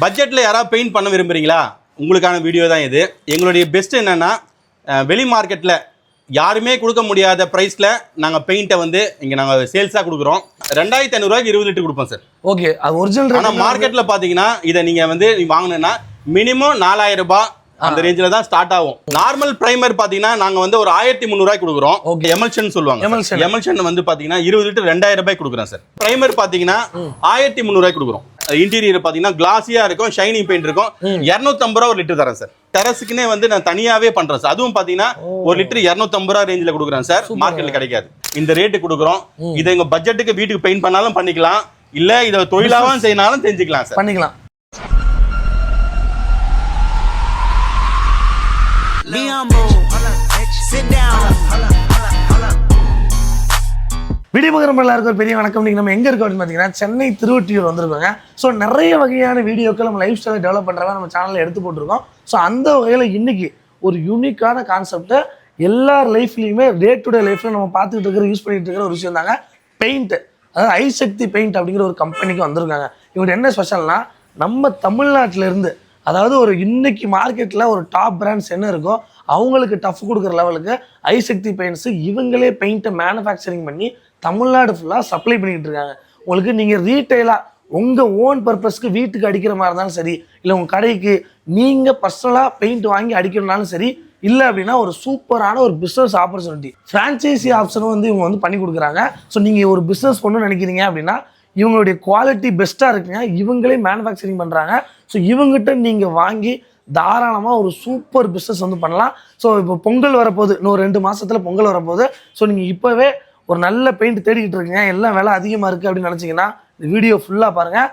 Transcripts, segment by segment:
பட்ஜெட்டில் யாராவது பெயிண்ட் பண்ண விரும்புறீங்களா? உங்களுக்கான வீடியோ தான் இது. எங்களுடைய பெஸ்ட் என்னன்னா வெளி மார்க்கெட்டில் யாருமே கொடுக்க முடியாத ப்ரைஸில் நாங்கள் பெயிண்ட்டை வந்து இங்கே நாங்கள் சேல்ஸாக கொடுக்குறோம். ரெண்டாயிரத்தி ஐநூறுரூவாய்க்கு இருபது லிட்டர் கொடுப்போம் சார் ஓகே அது ஒரிஜினல் ஆனால் மார்க்கெட்டில் பார்த்தீங்கன்னா இதை நீங்கள் வந்து வாங்கினேன்னா மினிமம் நாலாயிரம் ரூபாய் அந்த ரேஞ்சில் தான் ஸ்டார்ட் ஆகும். நார்மல் பிரைமர் பார்த்தீங்கன்னா நாங்கள் வந்து ஒரு ஆயிரத்தி முந்நூறுவாய்க்கு கொடுக்குறோம். எமல்ஷன் சொல்லுவாங்க. எமல்ஷன் வந்து பார்த்தீங்கன்னா இருபது லிட்டர் ரெண்டாயிரம் ரூபாய் கொடுக்குறோம் சார். பிரைமர் பார்த்தீங்கன்னா ஆயிரத்தி முந்நூறுவாய்க்கு கொடுக்குறோம். இன்டீரியர் பார்த்தீங்கன்னா கிளாஸியாக இருக்கும் ஷைனிங் பெயிண்ட் இருக்கும். இரநூத்தம்பது ரூபா ஒரு லிட்டர் தரேன் சார். டெரஸுக்குனே வந்து நான் தனியாவே பண்றேன் சார். அதுவும் பாத்தீங்கன்னா ஒரு லிட்டர் இரநூத்தம்பது ரூபா ரேஞ்சில் கொடுக்குறேன் சார். மார்க்கெட்ல கிடைக்காது. இந்த ரேட்டு கொடுக்குறோம். இதை எங்க பட்ஜெட்டுக்கு வீட்டுக்கு பெயிண்ட் பண்ணாலும் பண்ணிக்கலாம். இல்ல இதை தொழிலாவும் செய்யனாலும் செஞ்சுக்கலாம் சார். பண்ணிக்கலாம். Be humble. Sit down. விடிமுகரம் எல்லாருக்கும் ஒரு பெரிய வணக்கம். நீங்கள் நம்ம எங்கே இருக்கோம் அப்படின்னு பார்த்தீங்கன்னா சென்னை திருவொற்றியூர் வந்திருக்கோங்க. ஸோ நிறைய வகையான வீடியோக்கள் நம்ம லைஃப் ஸ்டைலை டெவலப் பண்ணுறவங்க நம்ம சேனலில் எடுத்து போட்டிருக்கோம். ஸோ அந்த வகையில் இன்னைக்கு ஒரு யூனிக்கான கான்செப்டை எல்லார் லைஃப்லையுமே டே டு டே லைஃப்பில் நம்ம பார்த்துக்கிட்டு இருக்கிற யூஸ் பண்ணிட்டு இருக்கிற ஒரு விஷயம் தாங்க பெயிண்ட் அதாவது ஐ சக்தி பெயிண்ட் அப்படிங்கிற ஒரு கம்பெனிக்கு வந்திருக்காங்க. இவங்க என்ன ஸ்பெஷல்னா நம்ம தமிழ்நாட்டில இருந்து அதாவது ஒரு இன்னைக்கு மார்க்கெட்டில் ஒரு டாப் பிராண்ட்ஸ் என்ன இருக்கோ அவங்களுக்கு டஃப் கொடுக்குற லெவலுக்கு ஐசக்தி பெயிண்ட்ஸு இவங்களே பெயிண்ட்டை மேனுஃபேக்சரிங் பண்ணி தமிழ்நாடு ஃபுல்லாக சப்ளை பண்ணிக்கிட்டு இருக்காங்க. உங்களுக்கு நீங்கள் ரீட்டைலாக உங்கள் ஓன் பர்பஸ்க்கு வீட்டுக்கு அடிக்கிற மாதிரி இருந்தாலும் சரி இல்லை உங்கள் கடைக்கு நீங்கள் பர்சனலாக பெயிண்ட் வாங்கி அடிக்கணும்னாலும் சரி இல்லை அப்படின்னா ஒரு சூப்பரான ஒரு பிஸ்னஸ் ஆப்பர்ச்சுனிட்டி ஃப்ரான்ச்சைசி ஆப்ஷனும் வந்து இவங்க வந்து பண்ணி கொடுக்குறாங்க. ஸோ நீங்கள் ஒரு பிஸ்னஸ் பண்ணணும்னு நினைக்கிறீங்க அப்படின்னா இவங்களுடைய குவாலிட்டி பெஸ்ட்டாக இருக்குங்க. இவங்களே மேனுஃபேக்சரிங் பண்ணுறாங்க ஸோ இவங்ககிட்ட நீங்கள் வாங்கி தாராளமாக ஒரு சூப்பர் பிஸ்னஸ் வந்து பண்ணலாம். ஸோ இப்போ பொங்கல் வரப்போகுது. இன்னும் ரெண்டு மாதத்தில் பொங்கல் வரப்போகுது. ஸோ நீங்கள் இப்போவே ஒரு நல்ல பெயிண்ட் தேடிக்கிட்டு இருக்கீங்க. எல்லாம் விலை அதிகமாக இருக்குது அப்படின்னு நினச்சிங்கன்னா இந்த வீடியோ ஃபுல்லாக பாருங்கள்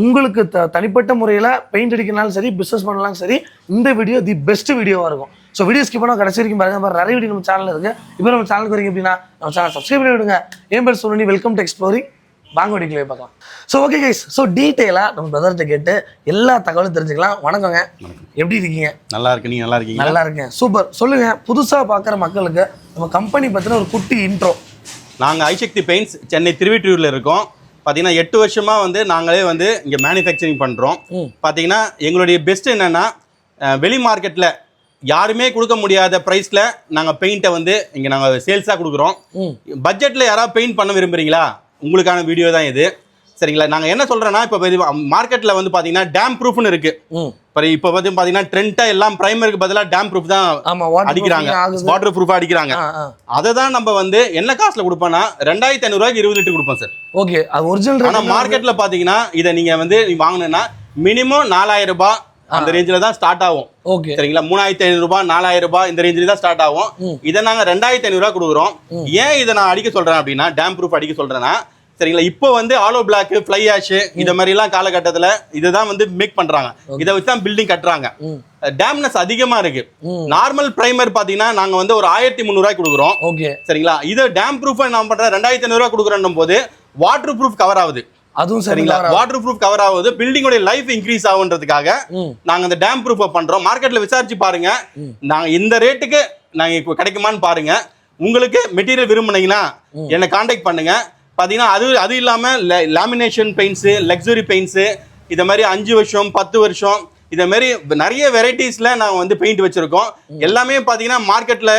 உங்களுக்கு த தனிப்பட்ட முறையில் பெயிண்ட் அடிக்கிறனாலும் சரி பிஸ்னஸ் பண்ணலாம் சரி இந்த வீடியோ தி பெஸ்ட் வீடியோவாக இருக்கும். ஸோ வீடியோ ஸ்கிப் பண்ணால் கடைசி வரைக்கும் பாருங்க. நிறைய வீடியோ நம்ம சேனலில் இருக்குது இப்போ நம்ம சேனலுக்கு வரீங்க அப்படின்னா நம்ம சேனல் சப்ஸ்கிரைப் பண்ணி விடுங்க. ஏன் பேர் சொல்லி வெல்கம் டு எக்ஸ்ப்ளோரிங் வாங்க வீடியோக்களே பார்க்கலாம். ஸோ ஓகே கைஸ் ஸோ டீட்டெயிலாக நம்ம பிரதர்கிட்ட கேட்டு எல்லா தகவலும் தெரிஞ்சுக்கலாம். வணக்கங்க. எப்படி இருக்கீங்க? நல்லா இருக்கு நீங்க நல்லா இருக்கீங்க நல்லா இருக்கேன். சூப்பர் சொல்லுங்க. புதுசாக பார்க்குற மக்களுக்கு நம்ம கம்பெனி பற்றின ஒரு குட்டி இன்ட்ரோ நாங்க ஐசக்தி பெயிண்ட்ஸ் சென்னை திருவெற்றியூர்ல இருக்கோம். பாத்தீங்கன்னா எட்டு வருஷமா வந்து நாங்களே வந்து இங்க மேனுஃபேக்சரிங் பண்றோம். ம். பாத்தீங்கன்னா எங்களுடைய பெஸ்ட் என்னன்னா வெளி மார்க்கெட்ல யாருமே கொடுக்க முடியாத ப்ரைஸ்ல நாங்க பெயிண்ட்டை வந்து இங்க நாங்க சேல்ஸா கொடுக்குறோம். ம். பட்ஜெட்ல யாராவது பெயிண்ட் பண்ண விரும்புறீங்களா? உங்களுக்கான வீடியோ தான் இது. சரிங்களா? நாங்க என்ன சொல்றோம்னா இப்போ மார்க்கெட்ல வந்து பாத்தீங்கன்னா டேம் ப்ரூஃப்னு இருக்கு. இப்போ இப்போ வந்து பாத்தீங்கன்னா ட்ரெண்டா எல்லாம் பிரைமருக்கு பதிலா டேம் ப்ரூஃப் தான் அடிக்கிறாங்க. வாட்டர் ப்ரூஃபா அடிக்கிறாங்க. அதை தான் நம்ம வந்து என்ன காசுல கொடுப்போம்னா ரெண்டாயிரத்தி ஐநூறுரூவாய்க்கு இருபது லிட்டர் கொடுப்போம் சார். ஓகே அது ஒரிஜினல் ஆனா மார்க்கெட்ல பாத்தீங்கன்னா இதை நீங்க வந்து வாங்கினா மினிமம் நாலாயிரம் ரூபாய் அந்த ரேஞ்சில் தான் ஸ்டார்ட் ஆகும். ஓகே சரிங்களா? மூணாயிரத்தி ஐநூறு ரூபாய் நாலாயிரம் ரூபாய் இந்த ரேஞ்சில் தான் ஸ்டார்ட் ஆகும். இதை நாங்க ரெண்டாயிரத்தி ஐநூறு ரூபாய் கொடுக்குறோம். ஏன் இதை நான் அடிக்க சொல்றேன் அப்படின்னா டேம் ப்ரூஃப் அடிக்க சொல்றேன்னா சரிங்களா? இப்போ வந்து ஆலோ பிளாக் ஃப்ளை ஆஷ் இந்த மாதிரி எல்லாம் காலகட்டத்துல இதுதான் வந்து மேக் பண்றாங்க. இதை வச்சு தான் பில்டிங் கட்டுறாங்க. டேம்னஸ் அதிகமா இருக்கு. நார்மல் பிரைமர் பாத்தீங்கன்னா நாங்க வந்து ஒரு ஆயிரத்தி முந்நூறுவாய் கொடுக்குறோம். சரிங்களா? இது டேம் ப்ரூஃப் நான் பண்றேன் ரெண்டாயிரத்தி ஐநூறுவா கொடுக்குறேன் போது வாட்டர் ப்ரூஃப் கவர் ஆகுது. அதுவும் சரிங்களா? வாட்டர் ப்ரூஃப் கவர் ஆகுது. பில்டிங்கோட லைஃப் இன்க்ரீஸ் ஆகுன்றதுக்காக நாங்க அந்த டேம் ப்ரூஃப் பண்றோம். மார்க்கெட்ல விசாரிச்சு பாருங்க. நாங்க இந்த ரேட்டுக்கு நாங்க இப்போ கிடைக்குமான்னு பாருங்க. உங்களுக்கு மெட்டீரியல் விரும்புனீங்கன்னா என்னை காண்டாக்ட் பண்ணுங்க. பாத்தீங்கன்னா அது அது இல்லாம லேமினேஷன் பெயிண்ட்ஸ் லக்ஸுரி பெயிண்ட்ஸ் இத மாதிரி அஞ்சு வருஷம் பத்து வருஷம் இத மாதிரி நிறைய வெரைட்டிஸ்ல நாங்க வந்து பெயிண்ட் வச்சிருக்கோம். எல்லாமே பாத்தீங்கன்னா மார்க்கெட்ல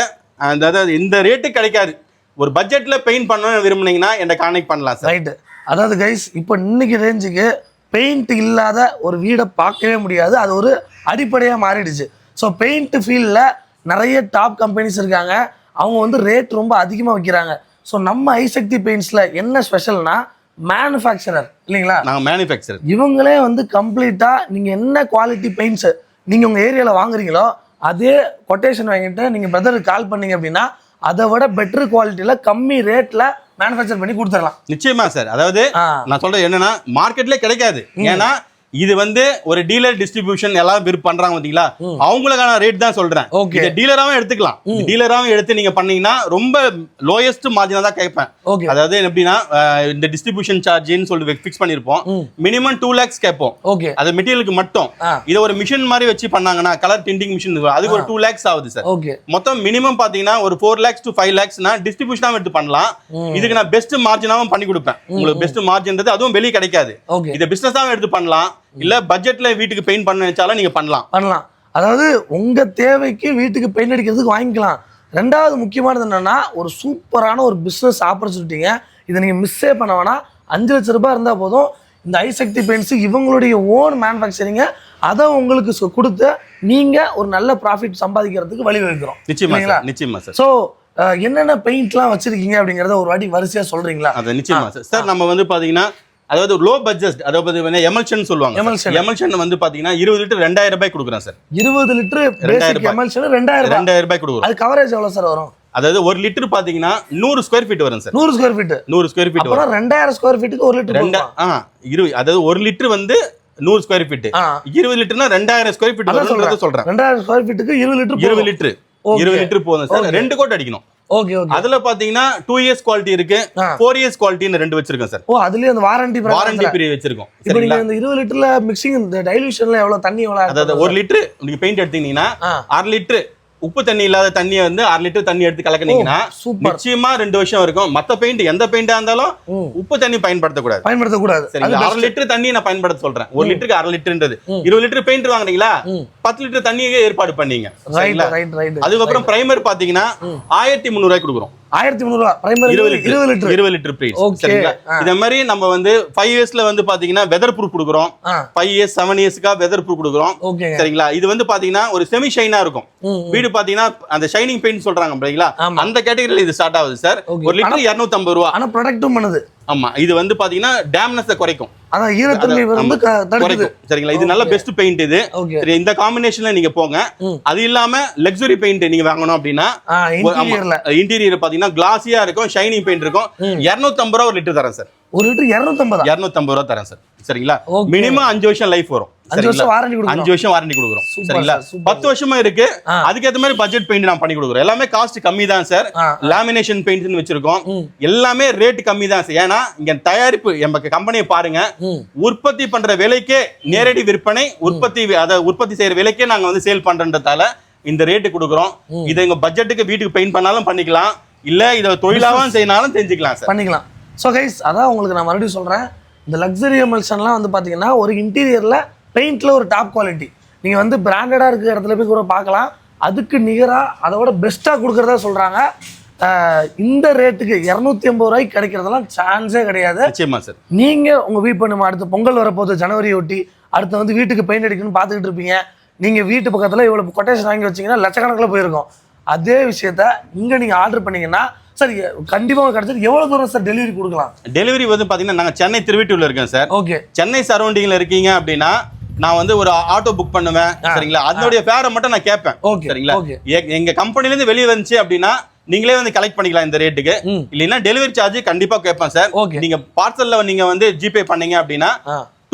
அதாவது இந்த ரேட்டு கிடைக்காது. ஒரு பட்ஜெட்ல பெயிண்ட் பண்ணணும்னு விரும்புனீங்கன்னா என்னை காண்டாக்ட் பண்ணலாம் சார் ரைட்டு அதாவது கைஸ் இப்போ இன்னைக்கு ரேஞ்சுக்கு பெயிண்ட் இல்லாத ஒரு வீடை பார்க்கவே முடியாது. அது ஒரு அடிப்படையாக மாறிடுச்சு. ஸோ பெயிண்ட் ஃபீல்டில் நிறைய டாப் கம்பெனிஸ் இருக்காங்க. அவங்க வந்து ரேட் ரொம்ப அதிகமாக வைக்கிறாங்க. ஸோ நம்ம ஐசக்தி பெயிண்ட்ஸில் என்ன ஸ்பெஷல்னா மேனுஃபேக்சரர் இல்லைங்களா? நாங்க மேனுஃபேக்சர் இவங்களே வந்து கம்ப்ளீட்டாக நீங்கள் என்ன குவாலிட்டி பெயிண்ட்ஸு நீங்கள் உங்கள் ஏரியாவில் வாங்குறீங்களோ அதே கொட்டேஷன் வாங்கிட்டு நீங்கள் பிரதருக்கு கால் பண்ணீங்க அப்படின்னா அதை விட பெட்டர் குவாலிட்டியில் கம்மி ரேட்டில் மேனுஃபேக்சர் பண்ணி கொடுத்துடலாம். நிச்சயமா சார் அதாவது நான் சொல்றது என்னன்னா மார்க்கெட்ல கிடைக்காது. ஏன்னா இது வந்து ஒரு டீலர் டிஸ்ட்ரிபியூஷன் எல்லாம் பண்றாங்க பாத்தீங்களா? அவங்களுக்கான ரேட் தான் சொல்றேன். இதை டீலராவும் எடுத்துக்கலாம். டீலராவும் எடுத்து நீங்க பண்ணீங்கன்னா ரொம்ப லோயஸ்ட் மார்ஜினா தான் கேட்பேன். ஓகே அதாவது எப்படின்னா இந்த டிஸ்ட்ரிபியூஷன் சார்ஜ்னு சொல்லி ஃபிக்ஸ் பண்ணிருப்போம். மினிமம் டூ லேக்ஸ் கேட்போம். ஓகே அது மெட்டீரியலுக்கு மட்டும். இதை ஒரு மிஷின் மாதிரி வச்சு பண்ணாங்கன்னா கலர் டிண்டிங் மிஷின் அதுக்கு ஒரு டூ லேக்ஸ் ஆகுது சார் ஓகே மொத்தம் மினிமம் பாத்தீங்கன்னா ஒரு ஃபோர் லேக்ஸ் டு ஃபைவ் லேக்ஸ்னா டிஸ்ட்ரிபியூஷனாவும் எடுத்து பண்ணலாம். இதுக்கு நான் பெஸ்ட் மார்ஜினாவும் பண்ணி கொடுப்பேன். உங்களுக்கு பெஸ்ட் மார்ஜின்றது அதுவும் வெளியே கிடைக்காது. ஓகே இதை பிசினஸாவும் எடுத்து பண்ணலாம். இல்ல பட்ஜெட்ல வீட்டுக்கு பெயிண்ட் பண்ண நினைச்சாலும் நீங்க பண்ணலாம். பண்ணலாம். அதாவது உங்க தேவைக்கு வீட்டுக்கு பெயிண்ட் அடிக்கிறதுக்கு வாங்கிக்கலாம். ரெண்டாவது முக்கியமானது என்னன்னா ஒரு சூப்பரான ஒரு பிஸ்னஸ் ஆப்பர்ச்சுனிட்டிங்க இதை நீங்க மிஸ்ஸே பண்ண வேணாம். அஞ்சு லட்ச ரூபாய் இருந்தால் போதும். இந்த ஐசக்தி பெயிண்ட்ஸ் இவங்களுடைய ஓன் மேனுஃபேக்சரிங்க அதை உங்களுக்கு கொடுத்து நீங்க ஒரு நல்ல ப்ராஃபிட் சம்பாதிக்கிறதுக்கு வழிவகுக்கிறோம் நிச்சயமா நிச்சயமா சார். ஸோ என்னென்ன பெயிண்ட்லாம் வச்சிருக்கீங்க அப்படிங்கிறத ஒரு வாட்டி வரிசையா சொல்றீங்களா? அது நிச்சயமா சார். சார் நம்ம வந்து பாத்தீங்கன்னா அதாவது லோ பட்ஜெட் அதாவது எமல்ஷன் சொல்லுவாங்க Emulsion. எமல்ஷன் வந்து பாத்தீங்கன்னா இருபது லிட்டர் ரெண்டாயிரம் ரூபாய் கொடுக்குறேன் சார். இருபது லிட்டர் ரெண்டாயிரம். எம்எல்சி ரெண்டாயிரம் ரெண்டாயிரம் ரூபாய் கொடுக்குறோம். அது கவரேஜ் எவ்வளவு சார் வரும்? அதாவது ஒரு லிட்டர் பாத்தீங்கன்னா நூறு ஸ்கொயர் ஃபீட் வரும் சார். நூறு ஸ்கொயர் ஃபீட் நூறு ஸ்கொயர் ஃபீட் வரும். ரெண்டாயிரம் ஸ்கொயர் ஃபீட்டுக்கு ஒரு லிட்டர் ரெண்டா ஆ இரு அதாவது ஒரு லிட்டர் வந்து நூறு ஸ்கொயர் ஃபீட் இருபது லிட்டர்னா ரெண்டாயிரம் ஸ்கொயர் ஃபீட் வரும்ன்றத சொல்றேன். ரெண்டாயிரம் ஸ்கொயர் ஃபீட்டுக்கு இருபது லிட்டர் இருபது லிட்டர். இருபது லிட்டர் போதும் சார். ரெண்டு கோட் அடிக்கணும். ஓகே ஓகே அதுல பாத்தீங்கன்னா டூ இயர்ஸ் குவாலிட்டி இருக்கு. ஃபோர் இயர்ஸ் குவாலிட்டின்னு ரெண்டு வச்சிருக்கோம் சார் ஓ அதுலயே அந்த வாரண்டி வாரண்டி பீரியட் வச்சிருக்கோம் இப்போ நீங்க இந்த இருபது லிட்டர்ல மிக்சிங் இந்த டைலூஷன்ல எவ்வளவு தண்ணி எவ்வளவு அதாவது? ஒரு லிட்டர் நீங்க பெயிண்ட் எடுத்தீங்கன்னா. அரை லிட்டர் உப்பு தண்ணி இல்லாத தண்ணியை வந்து அரை லிட்டர் தண்ணி எடுத்து கலக்குனீங்கன்னா நிச்சயமா ரெண்டு வருஷம் இருக்கும். மத்த பெயிண்ட் எந்த பெயிண்டா இருந்தாலும். உப்பு தண்ணி பயன்படுத்தக்கூடாது. பயன்படுத்தக்கூடாது. சரிங்களா அரை. லிட்டர் தண்ணி நான் பயன்படுத்த சொல்றேன். ஒரு லிட்டருக்கு அரை லிட்டர்ன்றது. இருபது லிட்டர் பெயிண்ட் வாங்குறீங்களா. பத்து லிட்டர் தண்ணியே ஏற்பாடு பண்ணீங்க. அதுக்கப்புறம் பிரைமர் பாத்தீங்கன்னா ஆயிரத்தி முந்நூறு ரூபாய் கொடுக்குறோம். ஆயிரத்தி முந்நூறு ரூபா பிரைமரி இருபது இருபது லிட்டர். லிட்டர். இருபது லிட்டர் பிரைஸ். சரிங்களா. இதே மாதிரி நம்ம வந்து ஃபைவ் இயர்ஸ்ல வந்து பாத்தீங்கன்னா வெதர் ப்ரூஃப் கொடுக்குறோம். ஃபைவ் இயர்ஸ் செவன் இயர்ஸ்க்காக வெதர் ப்ரூஃப் கொடுக்குறோம். சரிங்களா? இது வந்து பாத்தீங்கன்னா ஒரு செமி ஷைனா இருக்கும். வீடு பாத்தீங்கன்னா அந்த ஷைனிங் பெயிண்ட் சொல்றாங்க பாத்தீங்களா. அந்த கேட்டகரியில இது ஸ்டார்ட் ஆகுது சார். ஒரு லிட்டர் 250 ரூபா. ஆனா ப்ரொடக்டும் பண்ணுது. ஆமா இது வந்து பாத்தீங்கன்னா டேம்னஸ் குறைக்கும். அதான் ஈரத்தன்மை வந்து குறைக்கும். சரிங்களா? இது நல்ல பெஸ்ட் பெயிண்ட் இது. சரி இந்த காம்பினேஷன்ல நீங்க போங்க. அது இல்லாம லக்ஸுரி பெயிண்ட் நீங்க வாங்கணும் அப்படின்னா இன்டீரியர் பாத்தீங்கன்னா கிளாஸியா இருக்கும் ஷைனிங் பெயிண்ட் இருக்கும். 250 ரூபா ஒரு லிட்டர் தரேன் சார் ஒரு லிட்டர் இரநூத்தம்பதா? 250 ரூபா தரேன் சார் சரிங்களா. மினிமம் அஞ்சு வருஷம் லைஃப் வரும். அஞ்சு வருஷம் வாரண்டி கொடுக்கணும் அஞ்சு வருஷம் வாரண்டி கொடுக்குறோம். சரிங்களா? பத்து வருஷமா இருக்கு. ஆ. அதுக்கேத்த மாதிரி பட்ஜெட் பெயிண்ட் நான் பண்ணி கொடுக்குறோம். எல்லாமே காஸ்ட் கம்மி தான் சார். லாமினேஷன் பெயிண்ட்னு வச்சிருக்கோம். எல்லாமே ரேட் கம்மி தான் சார். ஏன்னா இங்க தயாரிப்பு எங்க கம்பெனியை பாருங்க. உற்பத்தி பண்ற விலைக்கே நேரடி விற்பனை உற்பத்தி அதை உற்பத்தி செய்யற விலைக்கே நாங்க வந்து சேல் பண்றன்றதால இந்த ரேட்டு கொடுக்குறோம். இதை எங்க பட்ஜெட்டுக்கு வீட்டுக்கு பெயிண்ட் பண்ணாலும் பண்ணிக்கலாம். இல்ல இதை தொழிலாவும் செய்யனாலும் செஞ்சுக்கலாம் சார். பண்ணிக்கலாம். ஸோ கைஸ் அதான் உங்களுக்கு நான் மறுபடியும் சொல்கிறேன் இந்த லக்ஸரி எமல்ஷன்லாம் வந்து பார்த்தீங்கன்னா ஒரு இன்டீரியரில் பெயிண்டில் ஒரு டாப் குவாலிட்டி. நீங்கள் வந்து பிராண்டடாக இருக்கிற இடத்துல போய் கூட பார்க்கலாம். அதுக்கு நிகராக அதோட பெஸ்ட்டாக கொடுக்குறதா சொல்கிறாங்க இந்த ரேட்டுக்கு இரநூத்தி ஐம்பது ரூபாய்க்கு கிடைக்கிறதெல்லாம் சான்ஸே கிடையாது. நிச்சயமா சார் நீங்கள் உங்கள் வீட்டு நம்ம அடுத்து பொங்கல் வரப்போகுது ஜனவரி ஒட்டி அடுத்து வந்து வீட்டுக்கு பெயிண்ட் அடிக்கணும்னு பார்த்துக்கிட்டு இருப்பீங்க. நீங்கள் வீட்டு பக்கத்தில் இவ்வளோ கொட்டேஷன் வாங்கி வச்சீங்கன்னா லட்சக்கணக்கில் போயிருக்கும். அதே விஷயத்த இங்கே நீங்கள் ஆர்டர் பண்ணீங்கன்னா சார் கண்டிப்பாக கிடச்சிட்டு எவ்வளோ தூரம் சார் டெலிவரி கொடுக்கலாம்? டெலிவரி வந்து பாத்தீங்கன்னா நாங்க சென்னை திருவிட்டூர்ல இருக்கேன் சார் ஓகே சென்னை சரௌண்டிங்ல இருக்கீங்க அப்படின்னா நான் வந்து ஒரு ஆட்டோ புக் பண்ணுவேன். சரிங்களா? அதனுடைய ஃபேரை மட்டும் நான் கேட்பேன் சரிங்களா? எங்க கம்பெனில இருந்து வெளியே வந்துச்சு அப்படின்னா நீங்களே வந்து கலெக்ட் பண்ணிக்கலாம் இந்த ரேட்டுக்கு இல்லைன்னா டெலிவரி சார்ஜ் கண்டிப்பா கேட்பேன் சார் நீங்க பார்சல்ல நீங்க வந்து ஜிபே பண்ணீங்க அப்படின்னா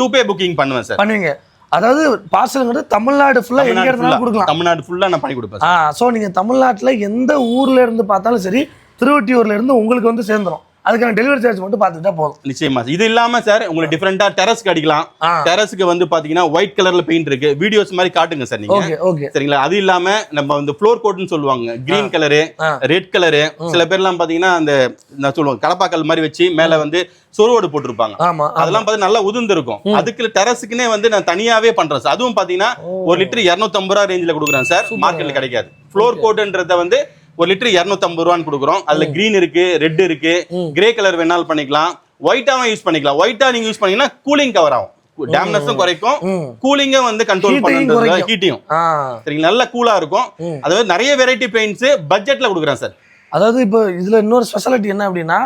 டூ பே புக்கிங் பண்ணுவேன் சார் பண்ணுவீங்க. அதாவது பார்சலுங்கிறது தமிழ்நாடு ஃபுல்லாக எங்கே இருந்தாலும் கொடுக்கலாம். தமிழ்நாடு ஃபுல்லா நான் பண்ணி கொடுப்பேன் ஸோ நீங்கள் தமிழ்நாட்டில் எந்த ஊர்ல இருந்து பார்த்தாலும் சரி திருவொட்டியூர்ல இருந்து உங்களுக்கு வந்து சேர்ந்துரும். அதுக்கான டெலிவரி சார்ஜ் மட்டும் பார்த்துக்கிட்டா போதும். நிச்சயமா இது இல்லாம சார் உங்களுக்கு டிஃபரெண்டா டெரஸ்க்கு அடிக்கலாம். டெரஸ்க்கு வந்து பாத்தீங்கன்னா ஒயிட் கலர்ல பெயிண்ட் இருக்கு. வீடியோஸ் மாதிரி காட்டுங்க சார் நீங்க. ஓகே சரிங்களா? அது இல்லாம நம்ம வந்து ஃப்ளோர் கோட்னு சொல்லுவாங்க. கிரீன் கலரு ரெட் கலரு சில பேர்லாம் பாத்தீங்கன்னா அந்த நான் சொல்லுவாங்க கடப்பாக்கல் மாதிரி வச்சு மேல வந்து சொருவோடு போட்டிருப்பாங்க. அதெல்லாம் பார்த்து நல்லா உதிர்ந்து இருக்கும் அதுக்கு டெரஸுக்குன்னே வந்து நான் தனியாவே பண்றேன் சார். அதுவும் பாத்தீங்கன்னா ஒரு லிட்டர் 250 ரூபா ரேஞ்சில் கொடுக்குறேன் சார். மார்க்கெட்ல கிடைக்காது. ஃப்ளோர் கோட்ன்றத வந்து ஒரு லிட்டர் 250 ரூபான்னு கொடுக்குறோம். அதுல கிரீன் இருக்கு ரெட் இருக்கு. கிரே கலர் வேணாலும் பண்ணிக்கலாம். ஒயிட்டாவும் யூஸ் பண்ணிக்கலாம். ஒயிட்டா நீங்க யூஸ் பண்ணீங்கன்னா கூலிங் கவர் ஆகும். டேம்னஸும் குறைக்கும். கூலிங்கும் வந்து கண்ட்ரோல் பண்ணுறது. ஹீட்டையும் சரிங்களா? நல்லா கூலா இருக்கும். அதாவது நிறைய வெரைட்டி பெயிண்ட்ஸ் பட்ஜெட்ல கொடுக்குறேன் சார் அதாவது இப்போ இதுல இன்னொரு ஸ்பெஷாலிட்டி என்ன அப்படின்னா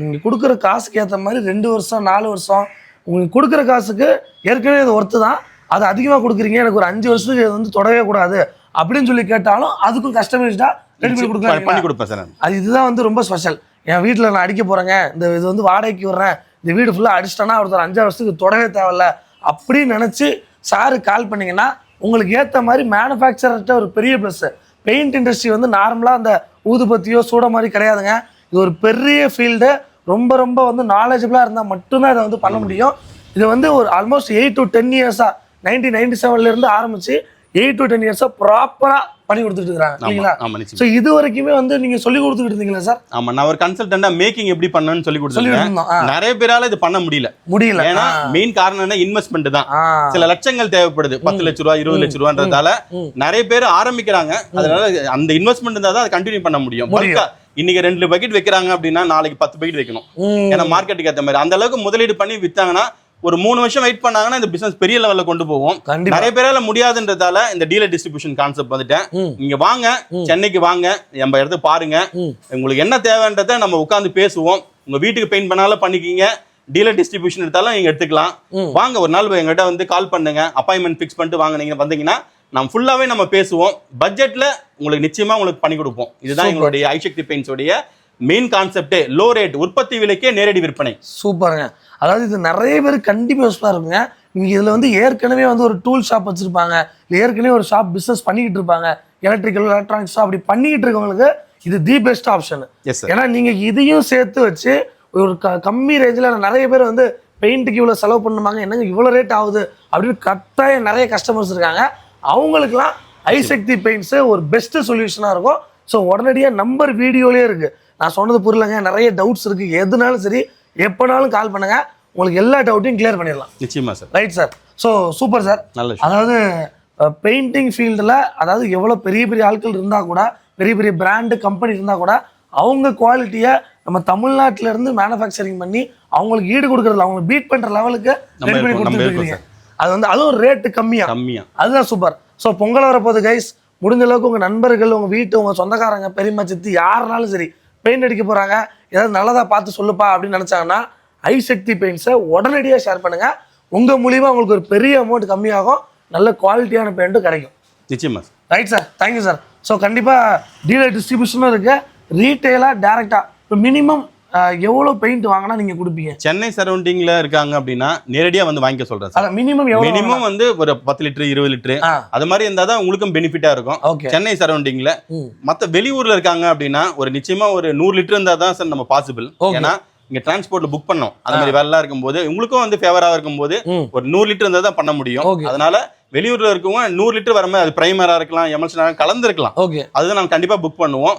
நீங்க கொடுக்குற காசுக்கு ஏத்த மாதிரி ரெண்டு வருஷம் நாலு வருஷம் உங்களுக்கு கொடுக்குற காசுக்கு ஏற்கனவே இது ஒர்த்து தான். அது அதிகமாக கொடுக்குறீங்க. எனக்கு ஒரு அஞ்சு வருஷத்துக்கு இது வந்து தொடவே கூடாது. அப்படின்னு சொல்லி கேட்டாலும் அதுக்கும் கஸ்டமைஸ்டா ரெடி பண்ணி பண்ணி கொடுக்கலாம் கொடுப்பேன் சார். அது இதுதான் வந்து ரொம்ப ஸ்பெஷல் என் வீட்டில் நான் அடிக்க போகிறேங்க இந்த இது வந்து வாடகைக்கு விடுறேன். இந்த வீடு ஃபுல்லாக அடிச்சிட்டேன்னா ஒருத்தர் அஞ்சாறு வருஷத்துக்கு தொடவே தேவையில்ல. அப்படின்னு நினச்சி சாரு கால் பண்ணீங்கன்னா உங்களுக்கு ஏற்ற மாதிரி மேனுஃபேக்சர்கிட்ட ஒரு பெரிய ப்ளஸ் பெயிண்ட் இண்டஸ்ட்ரி வந்து நார்மலாக அந்த ஊதுபத்தியோ சூட மாதிரி கிடையாதுங்க. இது ஒரு பெரிய ஃபீல்டு ரொம்ப ரொம்ப வந்து நாலேஜபிளாக இருந்தால் மட்டும்தான் இதை வந்து பண்ண முடியும். இது வந்து ஒரு ஆல்மோஸ்ட் எயிட் டு டென் இயர்ஸாக நைன்டீன் நைன்டி செவன்லேருந்து ஆரம்பித்து எயிட் டு டென் இயர்ஸாக ப்ராப்பராக பண்ணி கொடுத்துட்டு இருக்காங்க இல்லைங்களா? ஸோ இது வரைக்குமே வந்து நீங்க சொல்லி கொடுத்துக்கிட்டு இருந்தீங்களா சார் ஆமா நான் ஒரு கன்சல்டண்டா மேக்கிங் எப்படி பண்ணணும்னு சொல்லி கொடுத்துருக்கேன் நிறைய பேரால இது பண்ண முடியல. முடியல ஏன்னா மெயின் காரணம் என்ன? இன்வெஸ்ட்மெண்ட் தான். சில லட்சங்கள் தேவைப்படுது. பத்து லட்ச ரூபா இருபது லட்ச ரூபான்றதால. நிறைய பேர் ஆரம்பிக்கிறாங்க. அதனால அந்த இன்வெஸ்ட்மெண்ட் இருந்தா தான் அதை கண்டினியூ பண்ண முடியும். இன்னைக்கு ரெண்டு பக்கெட் வைக்கிறாங்க அப்படின்னா நாளைக்கு பத்து பக்கெட் வைக்கணும். ஏன்னா மார்க்கெட்டுக்கு ஏத்த மாதிரி. அந்த அளவுக்கு முதலீடு பண்ணி வித்தாங்கன்னா ஒரு மூணு வருஷம் வெயிட் பண்ணாங்கன்னா இந்த பிசினஸ் பெரிய லெவல்ல கொண்டு போவோம் நிறைய பேரால முடியாதுன்றதால இந்த டீலர் டிஸ்ட்ரிபியூஷன் கான்செப்ட் வந்துட்டேன். நீங்க வாங்க. சென்னைக்கு வாங்க நம்ம இடத்த பாருங்க. உங்களுக்கு என்ன தேவைன்றதை நம்ம உட்காந்து பேசுவோம். உங்க வீட்டுக்கு பெயிண்ட் பண்ணாலும் பண்ணிக்கிங்க. டீலர் டிஸ்ட்ரிபியூஷன் எடுத்தாலும் நீங்க எடுத்துக்கலாம். வாங்க ஒரு நாள் எங்கிட்ட வந்து கால் பண்ணுங்க. அப்பாயின்மெண்ட் ஃபிக்ஸ் பண்ணிட்டு வாங்க நீங்க வந்தீங்கன்னா நம்ம ஃபுல்லாவே நம்ம பேசுவோம். பட்ஜெட்ல உங்களுக்கு நிச்சயமா உங்களுக்கு பண்ணி கொடுப்போம். இதுதான். எங்களுடைய ஐசக்தி பெயிண்ட்ஸோடைய மெயின் கான்செப்டே லோ ரேட் உற்பத்தி விலைக்கே நேரடி விற்பனை. சூப்பருங்க. அதாவது இது நிறைய பேர் கண்டிப்பா யூஸ்ஃபுல்லாக இருக்குங்க நீங்க இதுல வந்து ஏற்கனவே வந்து ஒரு டூல் ஷாப் வச்சிருப்பாங்க. இல்லை ஏற்கனவே ஒரு ஷாப் பிசினஸ் பண்ணிக்கிட்டு இருப்பாங்க. எலக்ட்ரிக்கல் எலக்ட்ரானிக்ஸ் அப்படி பண்ணிக்கிட்டு இருக்கவங்களுக்கு இது தி பெஸ்ட் ஆப்ஷன் ஏன்னா நீங்க இதையும் சேர்த்து வச்சு ஒரு க- கம்மி ரேஞ்சில் நிறைய பேர் வந்து பெயிண்ட்டுக்கு இவ்வளோ செலவு பண்ணுவாங்க என்னங்க இவ்வளோ ரேட் ஆகுது? அப்படின்னு கட்டாயம் நிறைய கஸ்டமர்ஸ் இருக்காங்க. அவங்களுக்குலாம் ஐசக்தி பெயிண்ட்ஸு ஒரு பெஸ்ட் சொல்யூஷனாக இருக்கும். ஸோ உடனடியாக நம்பர் வீடியோலேயே இருக்குது நான் சொன்னது புரியலங்க. நிறைய டவுட்ஸ் இருக்குது எதுனாலும் சரி எப்போனாலும் கால் பண்ணுங்க. உங்களுக்கு எல்லா டவுட்டையும் கிளியர் பண்ணிடலாம். நிச்சயமா sir. Right sir so super sir நல்ல அதாவது பெயிண்டிங் ஃபீல்டில் அதாவது எவ்வளோ பெரிய பெரிய ஆட்கள் இருந்தால் கூட பெரிய பெரிய பிராண்டு கம்பெனி இருந்தால் கூட அவங்க குவாலிட்டியை நம்ம தமிழ்நாட்டுல இருந்து மேனுஃபேக்சரிங் பண்ணி அவங்களுக்கு ஈடு கொடுக்கறதுல அவங்களுக்கு பீட் பண்ணுற லெவலுக்கு ரெடி பண்ணி இருக்கீங்க. அது வந்து அதுவும் ரேட்டு கம்மியா. கம்மியா. அதுதான் சூப்பர் ஸோ பொங்கல் வரப்போகுது கைஸ் முடிஞ்ச அளவுக்கு உங்கள் நண்பர்கள் உங்கள் வீட்டு உங்கள் சொந்தக்காரங்க பெரியம்மா சித்தி யாருனாலும் சரி பெயிண்ட் அடிக்க போகிறாங்க ஏதாவது நல்லதாக பார்த்து சொல்லுப்பா அப்படின்னு நினச்சாங்கன்னா ஐசக்தி பெயிண்ட்ஸை உடனடியாக ஷேர் பண்ணுங்கள் உங்கள் மூலியமாக உங்களுக்கு ஒரு பெரிய அமௌண்ட் கம்மியாகும். நல்ல குவாலிட்டியான பெயிண்ட்டும் கிடைக்கும். நிச்சயமா right sir thank you sir so கண்டிப்பாக டீலர் டிஸ்ட்ரிபியூஷனும் இருக்குது ரீட்டெயிலாக டேரெக்டாக இப்போ மினிமம் எவ்வளோ பெயிண்ட் வாங்கினா நீங்கள் கொடுப்பீங்க? சென்னை சரௌண்டிங்ல இருக்காங்க அப்படின்னா நேரடியா வந்து வாங்கிக்க சொல்றேன் சார். மினிமம் மினிமம் வந்து ஒரு பத்து லிட்டர் இருபது லிட்டர் அது மாதிரி இருந்தா தான் உங்களுக்கும் பெனிஃபிட்டா இருக்கும். சென்னை சரௌண்டிங்ல ம். மத்த வெளியூர்ல இருக்காங்க அப்படின்னா ஒரு நிச்சயமா ஒரு நூறு லிட்டர் இருந்தா தான் சார் நம்ம பாசிபிள். ஏன்னா இங்க டிரான்ஸ்போர்ட்ல புக் பண்ணோம். அந்த மாதிரி வேலை இருக்கும்போது உங்களுக்கும் வந்து ஃபேவரா இருக்கும்போது ஒரு நூறு லிட்டர் இருந்தா தான் பண்ண முடியும். அதனால வெளியூர்ல இருக்கவங்க நூறு லிட்டர் வரமே அது பிரைமரா இருக்கலாம் எமல்ஷனா கலந்து இருக்கலாம் ஓகே. அதுதான் நாங்க கண்டிப்பா புக் பண்ணுவோம்.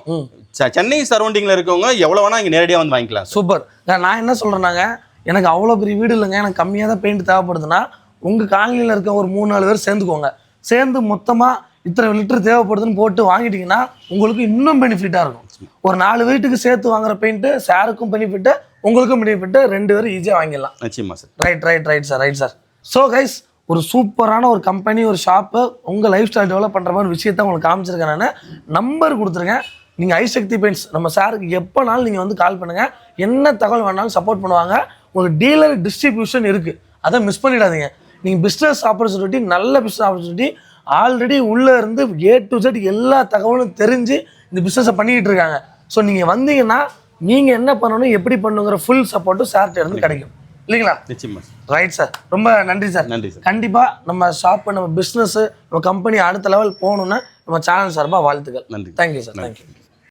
சென்னை சரௌண்டிங்ல இருக்கவங்க எவ்வளவு வேணா இங்க நேரடியா வந்து வாங்கிக்கலாம் சூப்பர். நான் என்ன சொல்கிறேன்னாங்க எனக்கு அவ்வளோ பெரிய வீடு இல்லைங்க எனக்கு கம்மியாக தான் பெயிண்ட் தேவைப்படுதுன்னா உங்கள் காலனியில் இருக்க ஒரு மூணு நாலு பேர் சேர்ந்துக்கோங்க. சேர்ந்து மொத்தமாக இத்தனை லிட்டர் தேவைப்படுதுன்னு போட்டு வாங்கிட்டீங்கன்னா உங்களுக்கு இன்னும் பெனிஃபிட்டாக இருக்கும். ஒரு நாலு வீட்டுக்கு சேர்த்து வாங்குற பெயிண்ட்டு சாருக்கும் பெனிஃபிட்டு உங்களுக்கும் பெனிஃபிட்டு ரெண்டு பேரும் ஈஸியாக வாங்கிடலாம். நிச்சயமா sir right right right sir right sir so guys ஒரு சூப்பரான ஒரு கம்பெனி ஒரு ஷாப்பு உங்கள் லைஃப் ஸ்டைல் டெவலப் பண்ணுற மாதிரி விஷயத்த உங்களுக்கு காமிச்சிருக்கேன் நான். நம்பர் கொடுத்துருக்கேன். நீங்கள் ஐசக்தி பெயிண்ட்ஸ் நம்ம சாருக்கு எப்போனாலும் நீங்கள் வந்து கால் பண்ணுங்கள் என்ன தகவல் வேணாலும் சப்போர்ட் பண்ணுவாங்க. உங்களுக்கு டீலர் டிஸ்ட்ரிபியூஷன் இருக்குது அதை மிஸ் பண்ணிடாதீங்க. நீங்கள் பிஸ்னஸ் ஆப்பர்ச்சுனிட்டி நல்ல பிஸ்னஸ் ஆப்பர்ச்சுனிட்டி ஆல்ரெடி உள்ளே இருந்து ஏ டு செட் எல்லா தகவலும் தெரிஞ்சு இந்த பிஸ்னஸை பண்ணிக்கிட்டு இருக்காங்க. ஸோ நீங்கள் வந்தீங்கன்னா நீங்கள் என்ன பண்ணணும் எப்படி பண்ணுங்கிற ஃபுல் சப்போர்ட்டும் சார்கிட்ட இருந்து கிடைக்கும். இல்லைங்களா? நிச்சயமா ரைட் சார் ரொம்ப நன்றி சார் நன்றி சார் கண்டிப்பா நம்ம ஷாப் நம்ம பிஸ்னஸ் நம்ம கம்பெனி அடுத்த லெவல் போகணும்னு நம்ம சேனல் சார்பாக வாழ்த்துக்கள். நன்றி. Thank you sir. தேங்க்யூ